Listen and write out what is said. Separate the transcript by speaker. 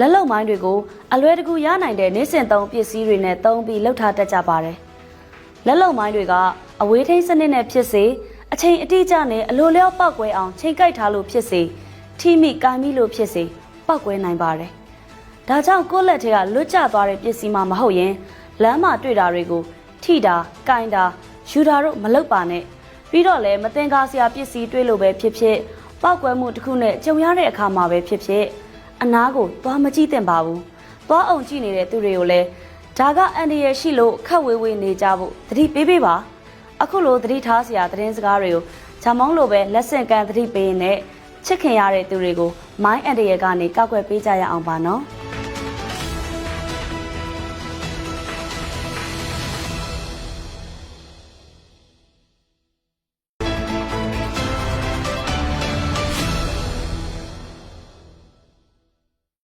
Speaker 1: လက်လုံမိုင်းတွေကိုအလွယ်တကူရနိုင်တဲ့နေစင်သုံးပစ္စည်းတွေနဲ့သုံးပြီးလှုပ်ထားတတ်ကြပါတယ်။လက်လုံမိုင်းတွေကအဝေးထိန်းစနစ်နဲ့ဖြစ်စေအချိန်အတိအကျနဲ့အလိုလျောက်ပောက်ကွဲအောင်ချိန်ကိုက်ထားလို့ဖြစ်စေထိမိကိုင်းမိလို့ဖြစ်စေပောက်ကွဲနိုင်ပါတယ်။ဒါကြောင့်ကိုယ့်လက်ထဲကလွတ်ကျသွားတဲ့ပစ္စည်းမှမဟုတ်ရင်လမ်းမှာတွေ့တာတွေကိုထိတာ၊ကိုင်းတာ၊ယူတာတို့မလုပ်ပါနဲ့။ပြီးတော့လည်းမတင်ကားစရာပစ္စည်းတွေ့လို့ပဲဖြစ်ဖြစ်ပောက်ကွဲမှုတစ်ခုနဲ့ကြုံရတဲ့အခါမှာပဲဖြစ်ဖြစ် အနားကိုသွားမကြည့်သင့်ပါဘူး။သွားအောင်ကြည့်နေတဲ့သူတွေကိုလည်းဒါကအန်ဒီရရှိလို့ခက်ဝေးဝေးနေကြဖို့သတိပေးပေးပါ။အခုလိုသတိထားစရာသတင်းစကားတွေကိုဂျာမောင်းလိုပဲလက်ဆင့်ကမ်းသတိပေးရင်းနဲ့ချစ်ခင်ရတဲ့သူတွေကိုမိုင်းအန်ဒီရကနေကောက်ွယ်ပေးကြရအောင်ပါနော်။